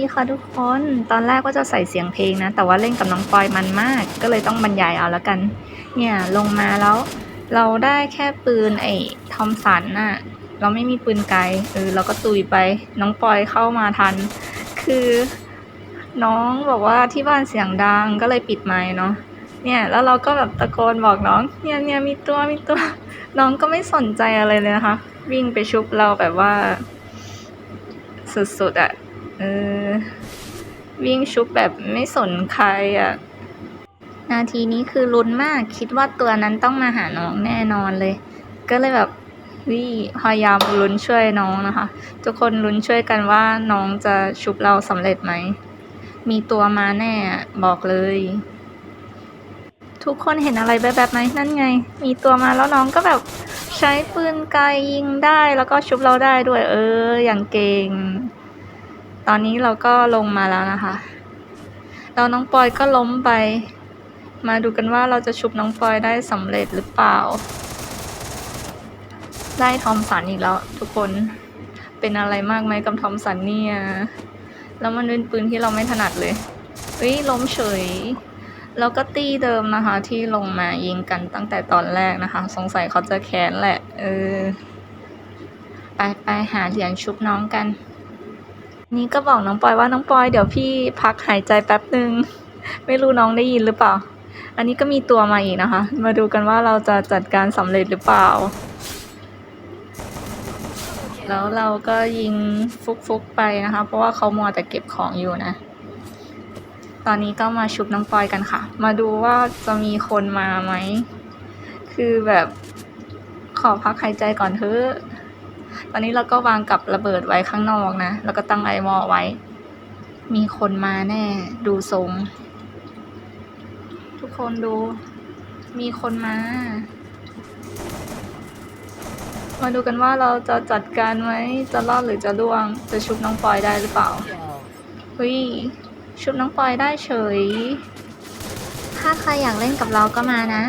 นี่ค่ะทุกคน ตอนแรกก็จะใส่เสียงเพลงนะ แต่ว่าเล่นกับน้องปอยมันมาก ก็เลยต้องบรรยายเอาแล้วกัน เนี่ยลงมาแล้ว เราได้แค่ปืนไอ้ทอมสันน่ะ เราไม่มีปืนไกลเออเราก็ตุยไป น้องปอยเข้ามาทัน คือ น้องบอกว่าที่บ้านเสียงดังก็เลยปิดไมค์เนาะ เนี่ยแล้วเราก็แบบตะโกนบอกน้อง เนี่ยเนี่ยมีตัวมีตัว น้องก็ไม่สนใจอะไรเลยนะคะ วิ่งไปชุบเราแบบว่า สุดๆอะ่ะ เออ วิ่งชุบแบบไม่สนใครอะ่ะ นาทีนี้คือลุ้นมากคิดว่าตัวนั้นต้องมาหาน้องแน่นอนเลย ก็เลยแบบวิพยายามลุ้นช่วยน้องนะคะ ทุกคนลุ้นช่วยกันว่าน้องจะชุบเราสำเร็จไหม มีตัวมาแน่อะบอกเลย ทุกคนเห็นอะไรแบบๆไหมนั่นไง มีตัวมาแล้วน้องก็แบบใช้ปืนไกลยิงได้แล้วก็ชุบเราได้ด้วย เออ อย่างเก่ง ตอนนี้เราก็ลงมาแล้วนะคะแล้วน้องปอยก็ล้มไป มาดูกันว่าเราจะชุบน้องปอยได้สำเร็จหรือเปล่า ได้ทอมสันอีกแล้ว ทุกคนเป็นอะไรมากไหมกับทอมสันเนี่ย แล้วมันเป็นปืนที่เราไม่ถนัดเลยเฮ้ยล้มเฉย แล้วก็ตีเดิมนะคะ ที่ลงมายิงกันตั้งแต่ตอนแรกนะคะ สงสัยเขาจะแค้นแหละ เออ ไปไปหาเหรียญชุบน้องกัน นี่ก็บอกน้องปอยว่าน้องปอยเดี๋ยวพี่พักหายใจแป๊บหนึ่งไม่รู้น้องได้ยินหรือเปล่า อันนี้ก็มีตัวมาอีกนะคะ มาดูกันว่าเราจะจัดการสำเร็จหรือเปล่า แล้วเราก็ยิงฟุกๆไปนะคะ เพราะว่าเขามัวแต่เก็บของอยู่นะ ตอนนี้ก็มาชุบน้องปอยกันค่ะ มาดูว่าจะมีคนมาไหม คือแบบขอพักหายใจก่อนเถอะ ตอนนี้เราก็วางกับระเบิดไว้ข้างนอกนะ แล้วก็ตั้งไอวอไว้ มีคนมาแน่ดูทรง ทุกคนดู มีคนมา มาดูกันว่าเราจะจัดการไหมจะรอดหรือจะล่วง จะชุบน้องปอยได้หรือเปล่าเฮ้ยชุบน้องปอยได้เฉย ถ้าใครอยากเล่นกับเราก็มานะ